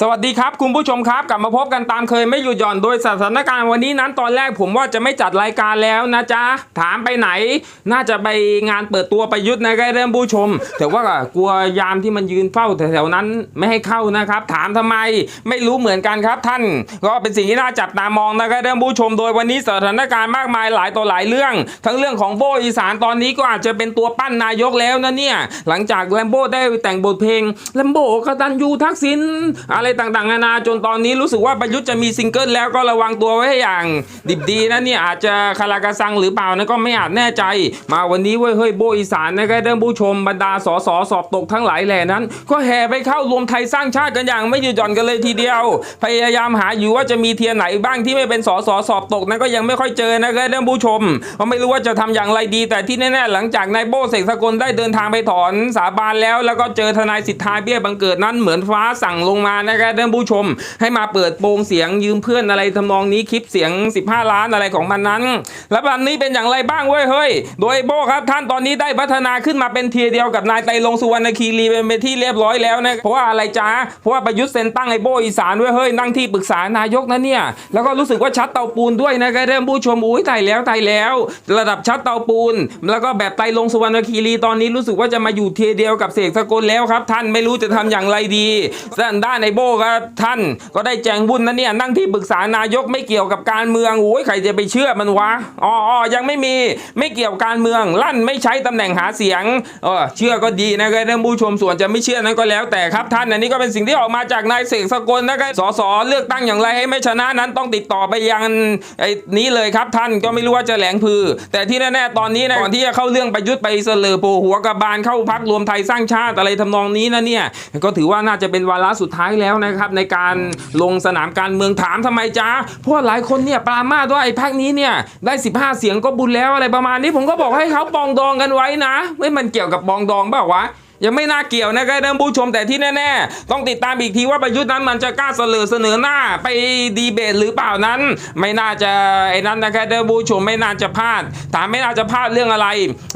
สวัสดีครับคุณผู้ชมครับกลับมาพบกันตามเคยไม่หยุดหย่อนโดยสถานการณ์วันนี้นั้นตอนแรกผมว่าจะไม่จัดรายการแล้วนะจ๊ะถามไปไหน น่าจะไปงานเปิดตัวประยุทธ์นะครับเรื่องผู้ชม แต่ว่ากลัวยามที่มันยืนเฝ้าแถวๆนั้นไม่ให้เข้านะครับ ถามทำไมไม่รู้เหมือนกันครับท่าน ก็เป็นสิ่งที่น่าจับตามองนะครับเรื่องผู้ชม โดยวันนี้สถานการณ์มากมายหลายต่อหลายเรื่อง ทั้งเรื่องของโบอีสานตอนนี้ก็อาจจะเป็นตัวปั้นนายกแล้วนะเนี่ยหลังจากแลมโบได้แต่งบทเพลงแลมโบกตันยูทักษิณอะไรต่างๆนานาจนตอนนี้รู้สึกว่าประยุทธ์จะมีซิงเกิลแล้วก็ระวังตัวไว้ให้อย่างดิบดีนะเนี่ยอาจจะคาราคาซังหรือเปล่านะก็ไม่อาจแน่ใจ มาวันนี้เว้ยเฮ้ยโบอีสานนะครับเดิมผู้ชมบรรดาสสสอบตกทั้งหลายแหล่นั้น ก็แห่ไปเข้ารวมไทยสร้างชาติกันอย่างไม่หยุดหย่อนกันเลยทีเดียว พยายามหาอยู่ว่าจะมีเทียไหนบ้างที่ไม่เป็นสสสอบตกนั้นก็ยังไม่ค่อยเจอนะครับเดิมผู้ชมเพราะไม่รู้ว่าจะทำอย่างไรดี แต่ที่แน่ๆหลังจากนายโบเสกสกลได้เดินทางไปถอนสาบานแล้ว แล้วก็เจอทนายสิทธาเบี้ยบังเกิดนั้นเหมือนฟ้าสั่งลงมานะครับท่านผู้ชม ให้มาเปิดโปงเสียงยืมเพื่อนอะไรทำนองนี้คลิปเสียง 15 ล้านอะไรของมันนั้น แล้ววันนี้เป็นอย่างไรบ้างเว้ยเฮ้ย โดยโบครับท่านตอนนี้ได้พัฒนาขึ้นมาเป็นเทียเดียวกับนายไตรลงสุวรรณคีรีเป็นที่เรียบร้อยแล้วนะเพราะว่าอะไรจ้าเพราะว่าประยุทธ์เซ็นตั้งไอ้โบอีสานเว้ยเฮ้ยนั่งที่ปรึกษานายกนะเนี่ยแล้วก็รู้สึกว่าชัดเตาปูนด้วยนะครับท่านผู้ชมอุ้ยตายแล้วตายแล้ว ระดับชัดเตาปูน แล้วก็แบบไตรลงสุวรรณคีรีตอนนี้รู้สึกว่าจะมาอยู่เทียเดียวกับเสกสกลแล้วครับ ท่านไม่รู้จะทำอย่างไรดีด้านด้านไอ้โบครับท่าน ก็ได้แจงบุญนนะเนี่ยนั่งที่ปรึกษานายกไม่เกี่ยวกับการเมืองโอ้ยใครจะไปเชื่อมันวะอ๋อยังไม่มีไม่เกี่ยวการเมืองลั่นไม่ใช้ตำแหน่งหาเสียงเออเชื่อก็ดีนะครับท่านผู้ชมส่วนจะไม่เชื่อนั้นก็แล้วแต่ครับท่านอันนี้ก็เป็นสิ่งที่ออกมาจากนายเสกสกลนะครับสสเลือกตั้งอย่างไรให้ไม่ชนะนั้นต้องติดต่อไปยังไอ้นี้เลยครับท่านก็ไม่รู้ว่าจะแหลงพือ แต่ที่แน่ๆตอนนี้นะก่อนที่จะเข้าเรื่องประยุทธ์ไปเสลอโผล่หัวกระบาลเข้าพักรวมไทยสร้างชาติอะไรทำนองนี้นะเนี่ยก็ถือว่าน่าจะเป็นวาระสุดท้ายแล้วนะครับในการลงสนามการเมืองถามทำไมจ้าเพราะหลายคนเนี่ยปรามาดว่าไอ้พักนี้เนี่ยได้ 15 เสียงก็บุญแล้วอะไรประมาณนี้ผมก็บอกให้เขาปองดองกันไว้นะไม่มันเกี่ยวกับปองดองเปล่าวะ ยังไม่น่าเกี่ยวนะครับท่านผู้ชมแต่ที่แน่ ๆ ต้องติดตามอีกทีว่าประยุทธ์นั้นมันจะกล้าเสนอเสนอหน้าไปดีเบตหรือเปล่านั้น ไม่น่าจะไอ้นั้นนะครับท่านผู้ชมไม่น่าจะพลาดถามไม่น่าจะพลาดเรื่องอะไร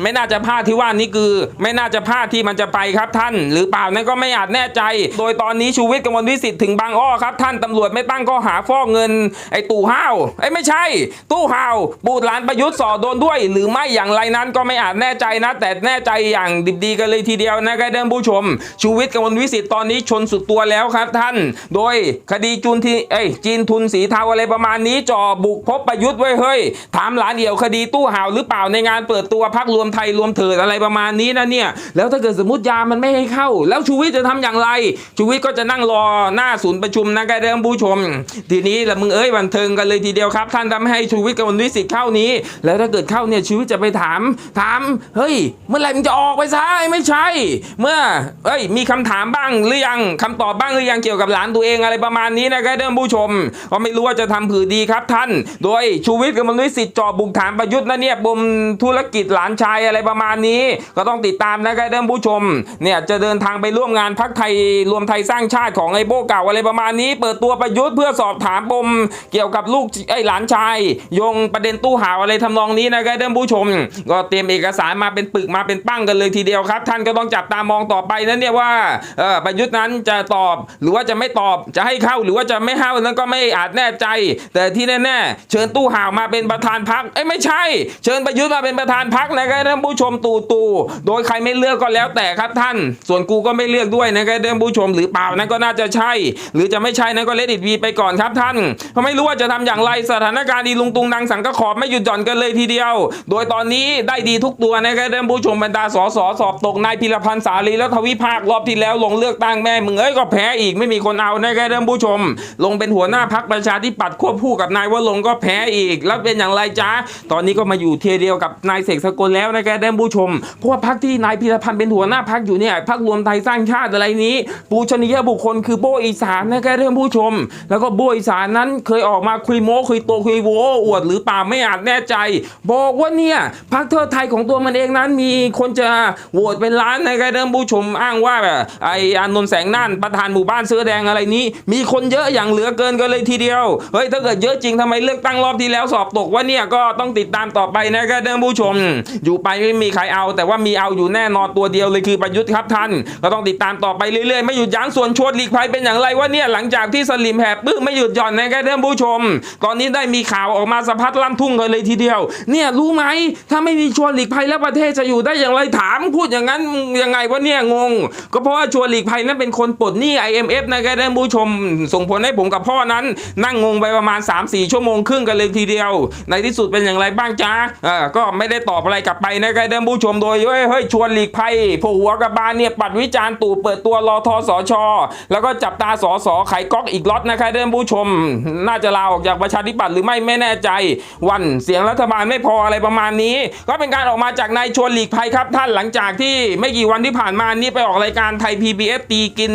ไม่น่าจะพลาดที่ว่านี่คือ ไม่น่าจะพลาดที่มันจะไปครับท่าน หรือเปล่านั่นก็ไม่อาจแน่ใจ โดยตอนนี้ชูวิทย์กมลวิสิทธิ์ถึงบางอ้อครับท่านตำรวจไม่ตั้งข้อหาฟอกเงินไอ้ตู่ห้าวไอ้ไม่ใช่ ตู้ห่าวบูดหลานประยุทธ์สอโดนด้วย หรือไม่อย่างไรนั้นก็ไม่อาจแน่ใจนะ แต่แน่ใจอย่างดิบดีกันเลยทีเดียวนะครับท่านผู้ชม ชูวิทย์กมลวิสิทธิ์ตอนนี้ชนสุดตัวแล้วครับท่าน โดยคดีจุนที่เอ้ยจีนทุนสีเทาอะไรประมาณนี้จ่อบุกพบประยุทธ์ไว้เฮ้ย ถามหลานเดี่ยวคดีตู้ห่าวหรือเปล่าในงานเปิดตัวพักรวมไทยรวมเถิดอะไรประมาณนี้นะเนี่ย แล้วถ้าเกิดสมมติยามันไม่ให้เข้า แล้วชูวิทย์จะทำอย่างไร ชูวิทย์ก็จะนั่งรอหน้าศูนย์ประชุมนะครับท่านผู้ชม ทีนี้ละมึงเอ้ยบันเทิงกันเลยทีเดียวครับท่านทำให้ชูวิทย์กมลวิสิทธิ์เข้านี้ แล้วถ้าเกิดเข้าเนี่ยชูวิทย์จะไปถาม ถามเฮ้ย เมื่อไหร่มึงจะออกไปซะไม่ใช่เมื่อเอ้ยมีคำถามบ้างหรือยังคำตอบบ้างหรือยังเกี่ยวกับหลานตัวเองอะไรประมาณนี้นะครับท่านผู้ชมก็ไม่รู้ว่าจะทำผือดีครับท่าน โดยชูวิทย์กมลวิสิทธิ์จอบุกถามประยุทธ์นะเนี่ยปมธุรกิจหลานชายอะไรประมาณนี้ ก็ต้องติดตามนะครับท่านผู้ชมเนี่ยจะเดินทางไปร่วมงานพักไทยรวมไทยสร้างชาติของไอ้โบเก่าอะไรประมาณนี้ เปิดตัวประยุทธ์เพื่อสอบถามปมเกี่ยวกับลูกไอ้หลานชายยงประเด็นตู้ห่าวอะไรทำนองนี้นะครับท่านผู้ชม ก็เตรียมเอกสารมาเป็นปึกมาเป็นปั้งกันเลยทีเดียวครับ ท่านก็ต้องจับตามองต่อไปนะเนี่ยว่าประยุทธ์นั้นจะตอบหรือว่าจะไม่ตอบจะให้เข้าหรือว่าจะไม่เข้านั้นก็ไม่อาจแน่ใจ แต่ที่แน่ๆเชิญตู้ห่าวมาเป็นประธานพักเอ้ไม่ใช่ เชิญประยุทธ์มาเป็นประธานพักนะครับท่านผู้ชมตู่ตู่โดยใครไม่เลือกก็แล้วแต่ครับท่าน ส่วนกูก็ไม่เลือกด้วยนะครับท่านผู้ชมหรือเปล่านั้นก็น่าจะใช่ หรือจะไม่ใช่นั้นก็เลดิตวีไปก่อนครับท่านเพราะไม่รู้ว่าจะทำอย่างไรสถานการณ์ดีลุงตุงดังสังกขอบไม่หยุดหย่อนกันเลยทีเดียว โดยตอนนี้ได้ดีทุกตัวนะครับท่านผู้ชมบรรดาสสสอบตกนายพิรพันธ์สาลีและทวิภาครอบที่แล้วลงเลือกตั้งแม่มึงเอ้ยก็แพ้อีกไม่มีคนเอานะครับท่านผู้ชม ลงเป็นหัวหน้าพักประชาธิปัตย์ควบคู่กับนายวลงก็แพ้อีก แล้วเป็นอย่างไรจ้าตอนนี้ก็มาอยู่เทียร์เดียวกับนายเสกสกลแล้วนะครับท่านผู้ชมเพราะว่าพักที่นายพิรพันธ์เป็นหัวหน้าพักอยู่เนี่ยพักรวมไทยสร้างชาติอะไรนี้ ปูชนียบุคคลคือโบอีสานนะครับท่านผู้ชม แล้วก็โบอีสานนั้นเคยออกมาคุยโม้คุยโตคุยโวอวดหรือเปล่าไม่อาจแน่ใจ บอกว่าเนี่ยพักเทอไทยของตัวมันเองนั้นมีคนจะโหวตเป็นล้านนะคบนะครับท่านผู้ชมอ้างว่าแบบไออานนท์แสงน่านประธานหมู่บ้านเสื้อแดงอะไรนี้ มีคนเยอะอย่างเหลือเกินกันเลยทีเดียวเฮ้ยถ้าเกิดเยอะจริงทำไมเลือกตั้งรอบที่แล้วสอบตกว่าเนี่ยก็ต้องติดตามต่อไปนะครับท่านผู้ชม อยู่ไปไม่มีใครเอา แต่ว่ามีเอาอยู่แน่นอนตัวเดียวเลยคือประยุทธ์ครับท่าน ก็ต้องติดตามต่อไปเรื่อยๆ ไม่หยุดยั้งส่วนชวนหลีกภัยเป็นอย่างไรว่าเนี่ยหลังจากที่สลิมแหบปื้มไม่หยุดหย่อนนะครับท่านผู้ชม ตอนนี้ได้มีข่าวออกมาสะพัดลั่นทุ่งกันเลยทีเดียว เนี่ยรู้ไหมถ้าไม่มีชวนหลีกภัยแล้วประเทศจะอยู่ได้อย่างไรถามพูดอย่างนั้นยังไงวะเนี่ยงง ก็เพราะว่าชวนหลีกภัยนั้นเป็นคนปลดหนี้ IMF นะครับท่านผู้ชมส่งผลให้ผมกับพ่อนั้น นั่งงงไปประมาณ 3-4 ชั่วโมงครึ่งกันเลยทีเดียว ในที่สุดเป็นอย่างไรบ้างจ๊ะเออก็ไม่ได้ตอบอะไรกลับไปนะครับท่านผู้ชมโดยเฮ้ยเฮ้ยชวนหลีกภัยโผหัวกระบาลเนี่ยปัดวิจารณ์ตู่เปิดตัวรอทสช แล้วก็จับตาสอสอไขก๊อกอีกล็อตนะครับท่านผู้ชม น่าจะลาออกจากประชาธิปัตย์หรือไม่ไม่แน่ใจ วันเสียงรัฐบาลไม่พออะไรประมาณนี้ ก็เป็นการออกมาจากนายชวนหลีกภัยครับท่านหลังจากที่ไม่กี่วันที่ผ่านมานี่ไปออกรายการไทย PBS ตีกิน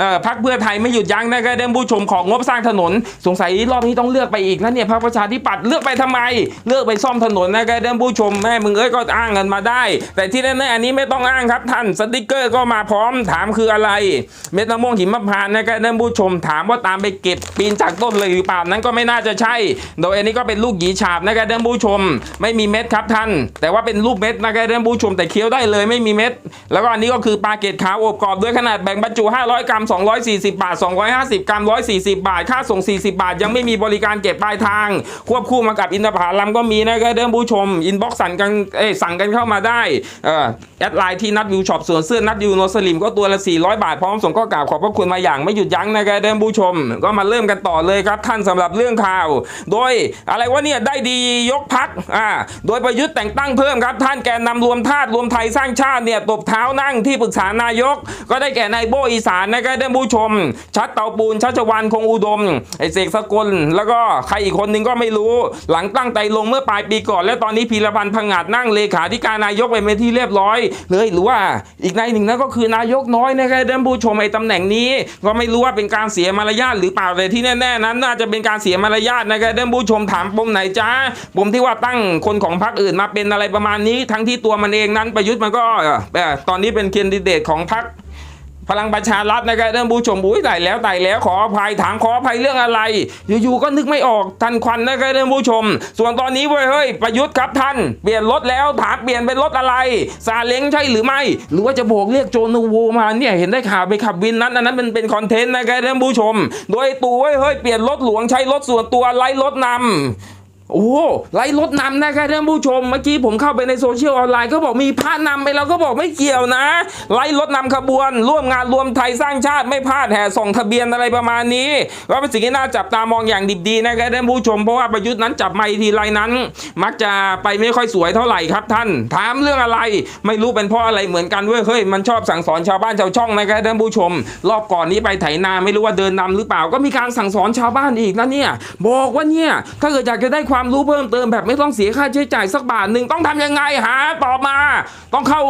อ่อพักเพื่อไทยไม่หยุดยั้งนะครับท่านผู้ชมของงบสร้างถนน สงสัยรอบนี้ต้องเลือกไปอีกนะเนี่ยพรรคประชาธิปัตย์เลือกไปทำไม เลือกไปซ่อมถนนนะครับท่านผู้ชมแม่มึงเอ้ยก็อ้างกันมาได้ แต่ที่แน่ๆอันนี้ไม่ต้องอ้างครับท่านสติกเกอร์ก็มาพร้อมถามคืออะไร เม็ดมะม่วงหิมพานต์นะครับท่านผู้ชมถามว่าตามไปเก็บปีนจากต้นเลยหรือเปล่านั้นก็ไม่น่าจะใช่ โดยอันนี้ก็เป็นลูกหยีฉาบนะครับท่านผู้ชม ไม่มีเม็ดครับท่าน แต่ว่าเป็นลูกเม็ดนะครับท่านผู้ชมแต่เคี้ยวได้เลยไม่มีเม็ดแล้วก็อันนี้ก็คือปลาเกตขาวอบกรอบด้วยขนาดแบ่งบรรจุ 500 กรัม 240 บาท 250 กรัม 140 บาท ค่าส่ง 40 บาท ยังไม่มีบริการเก็บปลายทาง ควบคู่มากับอินทผลัมก็มีนะครับท่านผู้ชม อินบ็อกซ์สั่งกันเอ้สั่งกันเข้ามาได้เอ่อแอดไลน์ที่นัดวิวช็อปส่วนเสื้อนัดวิวโนสลิมก็ตัวละ 400 บาท พร้อมส่งก็กราบขอบพระคุณมาอย่างไม่หยุดยั้งนะครับท่านผู้ชม ก็มาเริ่มกันต่อเลยครับท่านสำหรับเรื่องข่าว โดยอะไรว่าเนี่ยได้ดียกพักอ่าโดยประยุทธ์แต่งตั้งเพิ่มครับท่านแกนนำรวมธาตุรวมไทยสร้างชาติเนี่ยตบเท้านั่งที่ปรึกษานายก ก็ได้แก่นายโบอีสานนะครับท่านผู้ชม ชัดเตาปูนชัชวานคงอุดมไอเสกสกล แล้วก็ใครอีกคนนึงก็ไม่รู้ หลังตั้งใจลงเมื่อปลายปีก่อน และตอนนี้พีรพันธ์พังงาดนั่งเลขาธิการนายกไปเป็นที่เรียบร้อย เลยหรือว่าอีกนายหนึ่งนั่นก็คือนายกน้อยนะครับท่านผู้ชมไอตำแหน่งนี้ ก็ไม่รู้ว่าเป็นการเสียมารยาทหรือเปล่าแต่ที่แน่ๆนั้นน่าจะเป็นการเสียมารยาทนะครับท่านผู้ชมถามปมไหนจ้าปมที่ว่าตั้งคนของพรรคอื่นมาเป็นอะไรประมาณนี้ ทั้งที่ตัวมันเองนั้นประยุทธ์มันก็ตอนนี้เป็นแคนดิเดตของพรรคพลังประชารัฐนะครับท่านผู้ชมบุ้ยตายแล้วตายแล้วขออภัยถามขออภัยเรื่องอะไร อยู่ๆก็นึกไม่ออกทันควันนะครับท่านผู้ชม ส่วนตอนนี้เว้ยเฮ้ยประยุทธ์ครับท่านเปลี่ยนรถแล้วถามเปลี่ยนเป็นรถอะไรซาเล้งใช่หรือไม่ หรือว่าจะโบกเรียกโจนูโวมาเนี่ยเห็นได้ข่าวไปขับวินนั้นอันนั้นเป็นเป็นคอนเทนต์นะครับท่านผู้ชม โดยตู่เว้ยเฮ้ยเปลี่ยนรถหลวงใช้รถส่วนตัวไล่รถนำ โอ้ไล่รถนำนะครับท่านผู้ชมเมื่อกี้ผมเข้าไปในโซเชียลออนไลน์ก็บอกมีพระนำไปแล้วก็บอกไม่เกี่ยวนะ ไล่รถนำขบวน ร่วมงานรวมไทยสร้างชาติไม่พลาดแห่ส่งทะเบียนอะไรประมาณนี้ก็เป็นสิ่งที่น่าจับตามองอย่างดิบดีนะครับท่านผู้ชมเพราะว่าประยุทธ์นั้นจับไมค์ทีไรนั้น มักจะไปไม่ค่อยสวยเท่าไหร่ครับท่าน ถามเรื่องอะไร ไม่รู้เป็นเพราะอะไรเหมือนกันเว้ยเฮ้ยมันชอบสั่งสอนชาวบ้านชาวช่องนะครับท่านผู้ชม รอบก่อนนี้ไปไถนาไม่รู้ว่าเดินนำหรือเปล่าก็มีการสั่งสอนชาวบ้านอีกนะเนี่ยบอกว่าเนี่ยถ้าเกิดอยากจะได้ความความรู้เพิ่มเติมแบบไม่ต้องเสียค่าใช้จ่ายสักบาทหนึ่งต้องทำยังไงหาตอบมา ต้องเข้า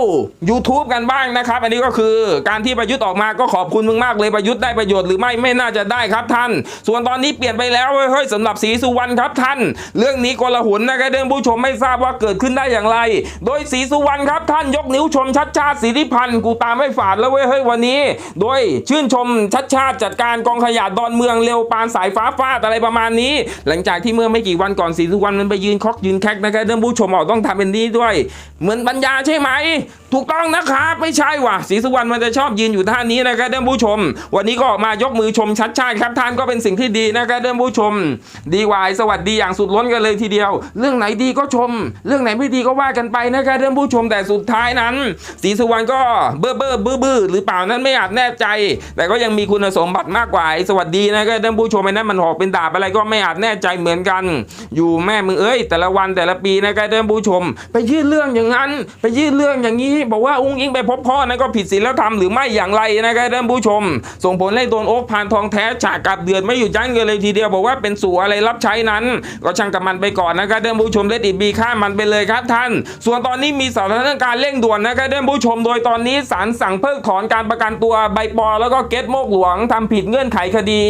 YouTube กันบ้างนะครับ อันนี้ก็คือการที่ประยุทธ์ออกมาก็ขอบคุณมึงมากเลยประยุทธ์ได้ประโยชน์หรือไม่ไม่น่าจะได้ครับท่าน ส่วนตอนนี้เปลี่ยนไปแล้วเว้ยเฮ้ยสำหรับศรีสุวรรณครับท่าน เรื่องนี้กลหุนนะครับเดินผู้ชมไม่ทราบว่าเกิดขึ้นได้อย่างไร โดยศรีสุวรรณครับท่านยกนิ้วชมชัดชาติสิริพันธ์กูตามไม่ฝาดแล้วเว้ยเฮ้ยวันนี้ โดยชื่นชมชัดชาติจัดการกองขยะดอนเมืองเร็วปานสายฟ้าฟาดอะไรประมาณนี้ หลังจากที่เมื่อไม่กี่วันก่อนศรีสุวรรณมันไปยืนคอกยืนแคกนะครับเดินผู้ชมออกต้องทำเป็นนี้ด้วย เหมือนปัญญาใช่ไหม ถูกต้องนะครับไม่ใช่ว่ะศรีสุวรรณมันจะชอบยืนอยู่ท่านี้นะครับท่านผู้ชม วันนี้ก็ออกมายกมือชมชัดชาติครับท่านก็เป็นสิ่งที่ดีนะครับท่านผู้ชม ดีวายสวัสดีอย่างสุดล้นกันเลยทีเดียว เรื่องไหนดีก็ชม เรื่องไหนไม่ดีก็ว่ากันไปนะครับท่านผู้ชมแต่สุดท้ายนั้นศรีสุวรรณก็เบ้อเบ้อบื้อบื้อหรือเปล่านั้นไม่อาจแน่ใจ แต่ก็ยังมีคุณสมบัติมากกว่าสวัสดีนะครับท่านผู้ชมไอ้นั้นมันหอกเป็นดาบอะไรก็ไม่อาจแน่ใจเหมือนกันอยู่แม่มึงเอ้ย แต่ละวันแต่ละปีนะครับท่านผู้ชม ไปยื่นเรื่องอย่างนั้น ไปยื่นเรื่องอย่างนี้ บอกว่าอุ้งอิงไปพบพ่อนั้นก็ผิดศีลธรรมหรือไม่อย่างไรนะครับท่านผู้ชม ส่งผลให้โดนโอ๊กพานทองแท้ฉากกับเดือดไม่หยุดยั้งเลยทีเดียวบอกว่าเป็นสู่อะไรรับใช้นั้น ก็ช่างกับมันไปก่อนนะครับท่านผู้ชมเลดอีบีข้ามมันไปเลยครับท่าน ส่วนตอนนี้มีสถานการณ์เร่งด่วนนะครับท่านผู้ชม โดยตอนนี้ศาลสั่งเพิกถอนการประกันตัวใบปอ แล้วก็เกตโมกหลวงทำผิดเงื่อนไขคดี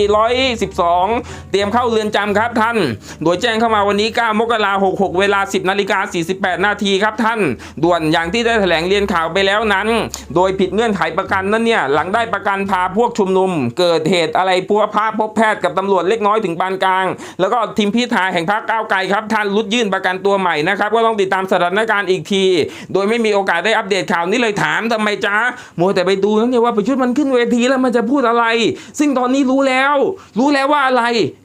112 เตรียมเข้าเรือนจำครับท่าน โดยแจ้งเข้ามาวันนี้ 9 มกราคม66 เวลา 10นาฬิกา48 นาทีครับท่าน ด่วนอย่างที่ได้แถลงเรียนข่าวไปแล้วนั้น โดยผิดเงื่อนไขประกันนั้นเนี่ย หลังได้ประกันพาพวกชุมนุม เกิดเหตุอะไรพวกพาพบแพทย์กับตำรวจเล็กน้อยถึงปานกลาง แล้วก็ทีมพิธาแห่งพรรคก้าวไกลครับท่านรุดยื่นประกันตัวใหม่นะครับก็ต้องติดตามสถานการณ์อีกที โดยไม่มีโอกาสได้อัปเดตข่าวนี้เลยถามทำไมจ้ามัวแต่ไปดูแล้วเนี่ยว่าประยุทธ์มันขึ้นเวทีแล้วมันจะพูดอะไร ซึ่งตอนนี้รู้แล้ว รู้แล้วว่าอะไร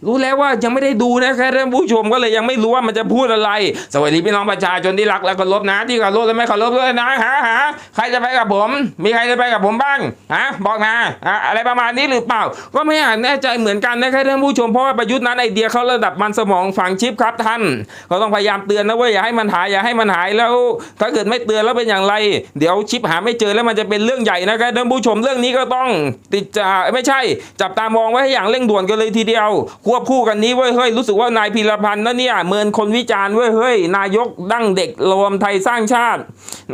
รู้แล้วว่ายังไม่ได้ดูนะครับท่านผู้ชมก็เลยยังไม่รู้ว่ามันจะพูดอะไร สวัสดีพี่น้องประชาชนที่รักและเคารพนะที่เคารพและไม่เคารพด้วยนะฮะฮะใครจะไปกับผม มีใครจะไปกับผมบ้างฮะบอกมาอะอะไรประมาณนี้หรือเปล่า ก็ไม่อาจแน่ใจเหมือนกันนะครับท่านผู้ชมเพราะว่าประยุทธ์นั้นไอเดียเขาระดับมันสมองฝังชิปครับท่านก็ต้องพยายามเตือนนะว้ยอย่าให้มันหายอย่าให้มันหายแล้ว ถ้าเกิดไม่เตือนแล้วเป็นอย่างไร เดี๋ยวชิปหาไม่เจอแล้วมันจะเป็นเรื่องใหญ่นะครับท่านผู้ชมเรื่องนี้ก็ต้องติดจะไม่ใช่ จับตามองไว้ให้อย่างเร่งด่วนกันเลยทีเดียว ควบคู่กันนี้เว้ยเฮ้ยรู้สึกว่านายพีรพันธ์นั่นเนี่ยเมินคนวิจารณ์เว้ยเฮ้ยนายกดั้งเด็กรวมไทยสร้างชาติ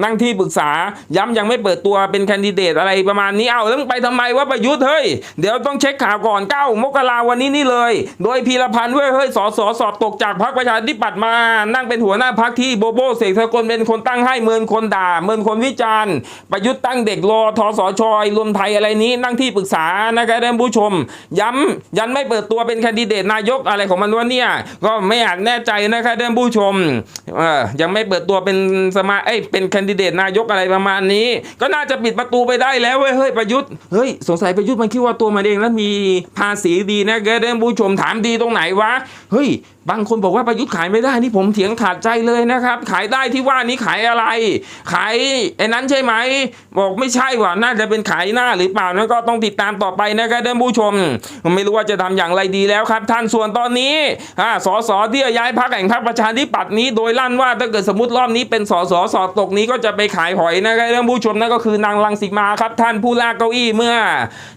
นั่งที่ปรึกษาย้ำยังไม่เปิดตัวเป็นแคนดิเดตอะไรประมาณนี้เอาแล้วมึงไปทำไมว่าประยุทธ์เฮ้ยเดี๋ยวต้องเช็คข่าวก่อนเก้ามกราวันนี้นี่เลย โดยพีรพันธ์เว้ยเฮ้ยสอสอสอบตกจากพรรคประชาธิปัตย์มา นั่งเป็นหัวหน้าพรรคที่โบโบเสกสกลเป็นคนตั้งให้เมินคนด่าเมินคนวิจารณ์ประยุทธ์ตั้งเด็กรอทสชอยรวมไทยอะไรนี้นั่งที่ปรึกษานะครับท่านผู้ชม ย้ำยันไม่เปิดตัวเป็นแคนดิเดตนายกอะไรของมันวะเนี่ยก็ไม่อาจากแน่ใจนะครับท่านผู้ชมยังไม่เปิดตัวเป็นสมาเอ้ยเป็นแคนดิเดตนายกอะไรประมาณนี้ ก็น่าจะปิดประตูไปได้แล้วเว้ยเฮ้ยประยุทธ์เฮ้ยสงสัยประยุทธ์มันคิดว่าตัวมันเองแล้วมีภาษีดีนะครับท่านผู้ชมถามดีตรงไหนวะเฮ้ย บางคนบอกว่าประยุทธ์ขายไม่ได้นี่ผมเถียงขาดใจเลยนะครับ ขายได้ที่ว่านี้ขายอะไร ขายไอ้นั้นใช่ไหม บอกไม่ใช่ว่ะน่าจะเป็นขายหน้าหรือเปล่านั่นก็ต้องติดตามต่อไปนะครับท่านผู้ชม ไม่รู้ว่าจะทำอย่างไรดีแล้วครับ ท่านส่วนตอนนี้อ่าสสที่ย้ายพักแห่งพรรคประชาธิปัตย์นี้ โดยลั่นว่าถ้าเกิดสมมติรอบนี้เป็นสสสอบตกนี้ก็จะไปขายหอยนะครับท่านผู้ชมนั่นก็คือนางรังสีมาครับ ท่านผู้ลากเก้าอี้เมื่อ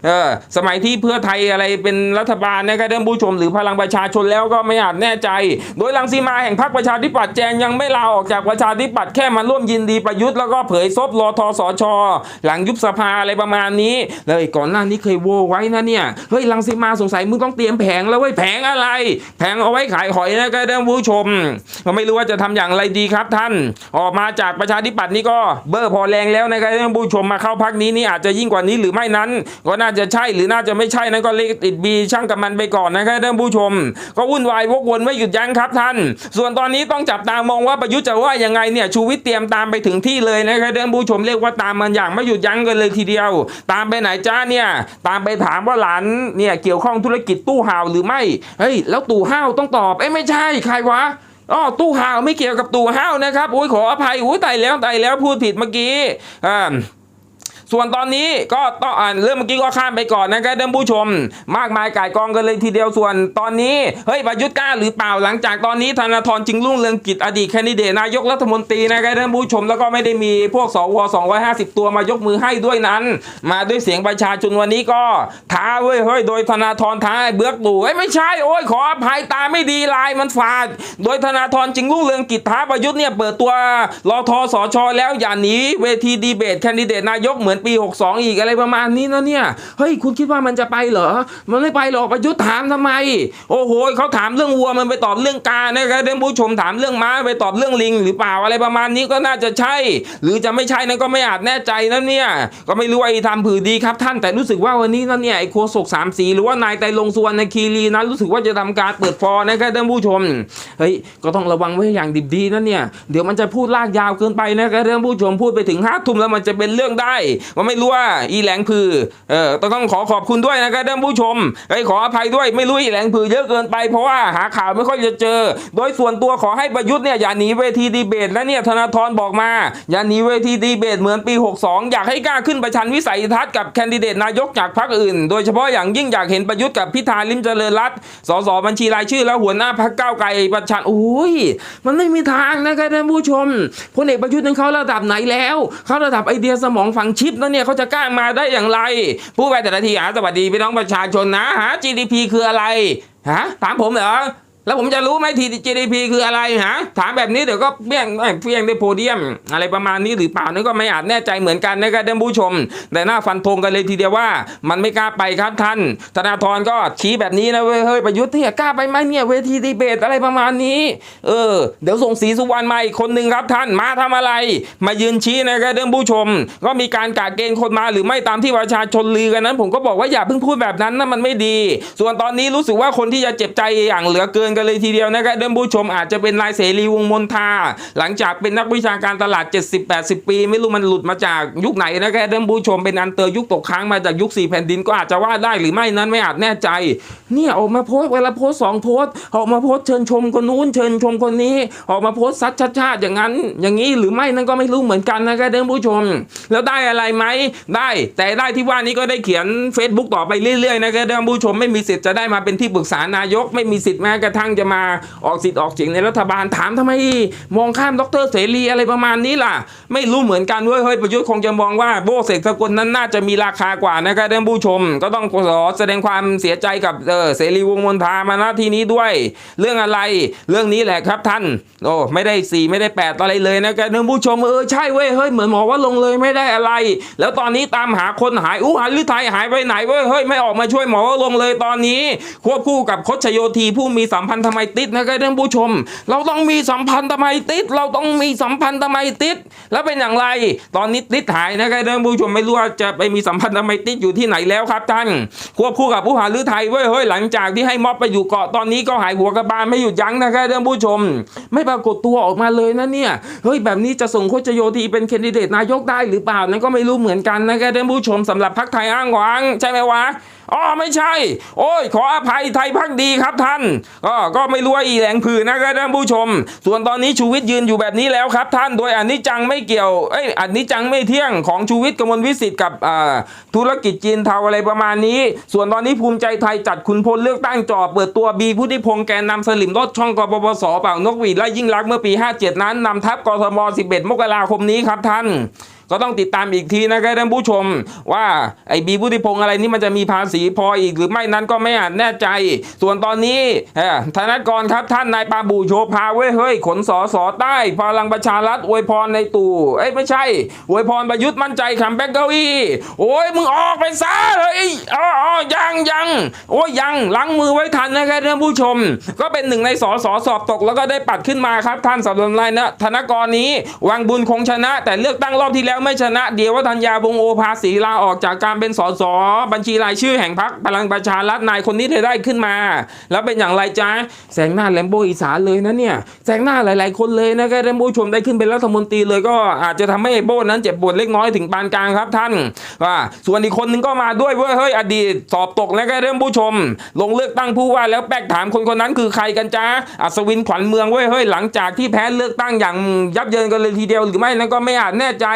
เออสมัยที่เพื่อไทยอะไรเป็นรัฐบาลนะครับท่านผู้ชม หรือพลังประชาชนแล้วก็ไม่อาจแน่ใจ โดยรังสีมาแห่งพรรคประชาธิปัตย์แจงยังไม่ลาออกจากประชาธิปัตย์แค่มาร่วมยินดีประยุทธ์แล้วก็เผยซบรอทอสชอหลังยุบสภาอะไรประมาณนี้ เลยก่อนหน้านี้เคยโวไว้นะเนี่ยเฮ้ยรังสีมาสงสัยมึงต้องเตรียมแผงแล้วเว้ยแผงอะไร แผงเอาไว้ขายหอยนะครับท่านผู้ชมก็ไม่รู้ว่าจะทำอย่างไรดีครับท่าน ออกมาจากประชาธิปัตย์นี่ก็เบอร์พอแรงแล้วนะครับท่านผู้ชมมาเข้าพักนี้นี่อาจจะยิ่งกว่านี้หรือไม่นั้น ก็น่าจะใช่หรือน่าจะไม่ใช่นั้นก็เลขติดบีช่างกับมันไปก่อนนะครับท่านผู้ชม ก็วุ่นวายวกวนไม่หยุดยั้งครับท่าน ส่วนตอนนี้ต้องจับตามองว่าประยุทธ์จะว่ายังไงเนี่ยชูวิทย์เตรียมตามไปถึงที่เลยนะครับท่านผู้ชมเรียกว่าตามมันอย่างไม่หยุดยั้งกันเลยทีเดียว ตามไปไหนจ้าเนี่ยตามไปถามว่าหลานเนี่ยเกี่ยวข้องธุรกิจตู้ห่าวหรือไม่เฮ้ยแล้วตู้ห่าวต้องตอบเอ้ไม่ใช่ใครวะอ๋อตู้ห่าวไม่เกี่ยวกับตู้ห่าวนะครับอุ้ยขออภัยอุ้ยตายแล้วตายแล้วพูดผิดเมื่อกี้อ่า ส่วนตอนนี้ก็ต้องอ่านเรื่องเมื่อกี้ก็ข้ามไปก่อนนะครับท่านผู้ชม มากมายก่ายกองกันเลยทีเดียวส่วนตอนนี้เฮ้ยประยุทธ์กล้าหรือเปล่าหลังจากตอนนี้ธนาธรจึงรุ่งเรืองกิจอดีตแคนดิเดตนายกรัฐมนตรีนะครับท่านผู้ชมแล้วก็ไม่ได้มีพวกสว250 ตัวมายกมือให้ด้วยนั้น มาด้วยเสียงประชาชนวันนี้ก็ท้าเว้ยเฮ้ยโดยธนาธรท้าเบือกตู่เอ้ยไม่ใช่โอ้ยขออภัยตาไม่ดีลายมันฝาด โดยธนาธรจึงรุ่งเรืองกิจท้าประยุทธ์เนี่ยเปิดตัวรอทอสอชอแล้วอย่าหนีเวทีดีเบตแคนดิเดตนายกเหมือนปี 62 อีกอะไรประมาณนี้นะเนี่ยเฮ้ยคุณคิดว่ามันจะไปเหรอ มันไม่ไปหรอกประยุทธ์ถามทำไม โอ้โหเขาถามเรื่องวัวมันไปตอบเรื่องกานะครับท่านผู้ชมถามเรื่องม้าไปตอบเรื่องลิง หรือเปล่าอะไรประมาณนี้ก็น่าจะใช่ หรือจะไม่ใช่นั้นก็ไม่อาจแน่ใจนะเนี่ยก็ไม่รู้ว่าไอ้ทำผือดีครับท่านแต่รู้สึกว่าวันนี้นั่นเนี่ยไอ้โคศกสามสีหรือว่านายไตลงสวรรณคีรีนะรู้สึกว่าจะทำการเปิดฟอร์นะครับท่านผู้ชมเฮ้ยก็ต้องระวังไว้อย่างดิบดีนะเนี่ยเดี๋ยวมันจะพูดลากยาวเกินไปนะครับท่านผู้ชมพูดไปถึงห้าทุ่มแล้วมันจะเป็นเรื่องได้ว่าไม่รู้ว่าอีแหลงพือเออต้องขอขอบคุณด้วยนะครับท่านผู้ชมเฮ้ขออภัยด้วยไม่รู้อีแหลงพือเยอะเกินไปเพราะว่าหาข่าวไม่ค่อยจะเจอ โดยส่วนตัวขอให้ประยุทธ์เนี่ยอย่าหนีเวทีดีเบตและเนี่ยธนาธรบอกมาอย่าหนีเวทีดีเบตเหมือนปี 62 อยากให้กล้าขึ้นประชันวิสัยทัศน์กับแคนดิเดตนายกจากพรรคอื่น โดยเฉพาะอย่างยิ่งอยากเห็นประยุทธ์กับพิธาลิมเจริญรัตน์สสบัญชีรายชื่อแล้วหัวหน้าพรรคก้าวไกลประชันโอ้ยมันไม่มีทางนะครับท่านผู้ชมพลเอกประยุทธ์นั้นเขาระดับไหนแล้วเขาระดับไอเดียสมองฝังชิปแล้วเนี่ยเขาจะกล้ามาได้อย่างไร ผู้ไปแต่ละทีอะสวัสดีพี่น้องประชาชนนะฮะ GDP คืออะไรฮะถามผมเหรอ แล้วผมจะรู้ไหมที GDP คืออะไรฮะถามแบบนี้เดี๋ยวก็เปี้ยงเอ้ยเปี้ยงในโพเดียม อะไรประมาณนี้หรือเปล่านั่นก็ไม่อาจแน่ใจเหมือนกันนะครับท่านผู้ชม แต่หน้าฟันธงกันเลยทีเดียวว่า มันไม่กล้าไปครับท่าน ธนาธรก็ชี้แบบนี้นะเว้ยเฮ้ยประยุทธ์เนี่ยกล้าไปไหมเนี่ยเวทีดีเบตอะไรประมาณนี้ เออ เดี๋ยวส่งสีสุวรรณมาอีกคนหนึ่งครับท่านมาทำอะไร มายืนชี้นะครับท่านผู้ชม ก็มีการกาเกณฑ์คนมาหรือไม่ตามที่ประชาชนลือกันนั้น ผมก็บอกว่าอย่าเพิ่งพูดแบบนั้นนะมันไม่ดี ส่วนตอนนี้รู้สึกว่าคนที่จะเจ็บใจอย่างเหลือเกินกันเลยทีเดียวนะครับท่านผู้ชมอาจจะเป็นนายเสรีวงมนทา หลังจากเป็นนักวิชาการตลาด 70-80 ปี ไม่รู้มันหลุดมาจากยุคไหนนะครับท่านผู้ชมเป็นอันเตอร์ยุคตกค้างมาจากยุคสี่แผ่นดินก็อาจจะว่าได้หรือไม่นั้นไม่อาจแน่ใจ เนี่ยออกมาโพสเวลาโพสสองโพสออกมาโพสเชิญชมคนนู้นเชิญชมคนนี้ ออกมาโพสซัดชัดชาติอย่างนั้น อย่างนี้หรือไม่นั่นก็ไม่รู้เหมือนกันนะครับท่านผู้ชม แล้วได้อะไรไหมได้ แต่ได้ที่ว่านี้ก็ได้เขียน Facebook ต่อไปเรื่อยๆนะครับท่านผู้ชมไม่มีสิทธิ์จะได้มาเป็นที่ปรึกษานายกไม่มีสิทธิ์แม้กระทั่งจะมาออกสิทธิ์ออกเสียงในรัฐบาลถามทำไมมองข้ามดรเสรีอะไรประมาณนี้ล่ะ ไม่รู้เหมือนกันเว้ยเฮ้ยประยุทธ์คงจะมองว่าโบเสกสกลนั้นน่าจะมีราคากว่านะครับท่านผู้ชม ก็ต้องขอแสดงความเสียใจกับเออเสรีวงมนทามาณที่นี้ด้วย เรื่องอะไรเรื่องนี้แหละครับท่านโอ้ไม่ได้สี่ไม่ได้แปดอะไรเลยนะครับท่านผู้ชมเออใช่เว้ยเฮ้ยเหมือนหมอว่าลงเลยไม่ได้อะไร แล้วตอนนี้ตามหาคนหายอู้หาลือไทยหายไปไหนเว้ยเฮ้ยไม่ออกมาช่วยหมอว่าลงเลยตอนนี้ ควบคู่กับคดชโยธีผู้มีสัมพันธไมตริดนะครับท่านผู้ชม เราต้องมีสัมพันธไมตริด เราต้องมีสัมพันธไมตริด แล้วเป็นอย่างไร ตอนนี้ติดหายนะครับท่านผู้ชมไม่รู้ว่าจะไปมีสัมพันธไมตริดอยู่ที่ไหนแล้วครับท่านควบคู่กับผู้หาลือไทยเว้ยเฮ้ยหลังจากที่ให้ม็อบไปอยู่เกาะตอนนี้ก็หายหัวกระบาลไม่หยุดยั้งนะครับท่านผู้ชม ไม่ปรากฏตัวออกมาเลยนะเนี่ยเฮ้ยแบบนี้จะส่งโคชโยธีเป็นแคนดิเดตนายกได้หรือเปล่านั่นก็ไม่รู้เหมือนกันนะครับท่านผู้ชมสำหรับพรรคไทยอ้างหวังใช่ไหมวะ อ๋อไม่ใช่ โอ้ย ขออภัยไทยพักดีครับท่านก็ก็ไม่รู้ว่าอีแหลงผือนะครับท่านผู้ชม ส่วนตอนนี้ชูวิทย์ยืนอยู่แบบนี้แล้วครับท่านโดยอันนี้จังไม่เกี่ยวเอ้ยอันนี้จังไม่เที่ยงของชูวิทย์กมลวิสิทธิ์กับอ่าธุรกิจจีนเทาอะไรประมาณนี้ ส่วนตอนนี้ภูมิใจไทยจัดคุณพลเลือกตั้งจ่อเปิดตัวบีพุทธิพงษ์แกนนำสลิมรถช่องกปปสเป่านกหวีดและยิ่งรักษณ์เมื่อปี 57 นั้นนำทัพกทม 11 มกราคมนี้ครับท่าน ก็ต้องติดตามอีกทีนะครับท่านผู้ชม ว่าไอ้บีบุติพงษ์อะไรนี่มันจะมีภาษีพออีกหรือไม่นั้นก็ไม่อาจแน่ใจ ส่วนตอนนี้เอ่อธนกรครับท่านนายปาบูโชภาเว้ยเฮ้ยขนสอสอใต้พลังประชารัฐอวยพรในตู่เอ้ยไม่ใช่อวยพรประยุทธ์มั่นใจคำแบ็กเก้าอี้โอ้ยมึงออกไปซะเลยอ๋ออยังยังโอ้ยยังล้างมือไว้ทันนะครับท่านผู้ชม ก็เป็นหนึ่งในสอสอสอบตกแล้วก็ได้ปัดขึ้นมาครับท่านสำหรับนายนะธนกรนี้วังบุญคงชนะ แต่เลือกตั้งรอบที่แล้วไม่ชนะเดียวว่าธัญญาวงโอภาสีลาออกจากการเป็นสสบัญชีรายชื่อแห่งพรรคพลังประชารัฐนายคนนี้เธอได้ขึ้นมา แล้วเป็นอย่างไรจ๊ะแสงหน้าแลมโบอีสานเลยนะเนี่ยแสงหน้าหลาย ๆ คนเลยนะครับท่านผู้ชมได้ขึ้นเป็นรัฐมนตรีเลยก็อาจจะทำให้ไอโบนั้นเจ็บปวดเล็กน้อยถึงปานกลางครับท่านว่าส่วนอีกคนนึงก็มาด้วยเว้ยเฮ้ยอดีตสอบตกนะครับท่านผู้ชม ลงเลือกตั้งผู้ว่าแล้วแป๊กถามคนคนนั้นคือใครกันจ๊ะอัศวินขวัญเมืองเว้ยเฮ้ยหลังจากที่แพ้เลือกตั้งอย่างยับเยินกันเลยทีเดียวหรือไม่นั้นก็ไม่อาจแน่ใจ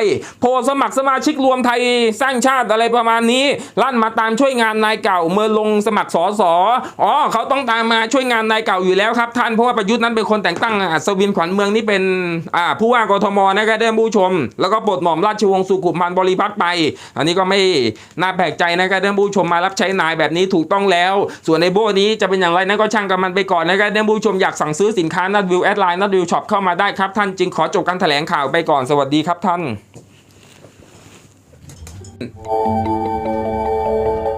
โพลสมัครสมาชิกรวมไทยสร้างชาติอะไรประมาณนี้ ลั่นมาตามช่วยงานนายเก่าเมื่อลงสมัครสอสออ๋อเขาต้องตามมาช่วยงานนายเก่าอยู่แล้วครับท่านเพราะว่าประยุทธ์นั้นเป็นคนแต่งตั้งอัศวินขวัญเมืองนี่เป็นอ่าผู้ว่ากทมนะครับท่านผู้ชม แล้วก็ปลดหม่อมราชวงศ์สุขุมพันธ์บริพัตรไป อันนี้ก็ไม่น่าแปลกใจนะครับท่านผู้ชมมารับใช้นายแบบนี้ถูกต้องแล้ว ส่วนในโบ้นี้จะเป็นอย่างไรนั้นก็ช่างกับมันไปก่อนนะครับท่านผู้ชมอยากสั่งซื้อสินค้านัดวิวแอดไลน์นัดวิวช็อปเข้ามาได้ครับท่านจึงขอจบการแถลงข่าวไปก่อนสวัสดีครับท่าน うん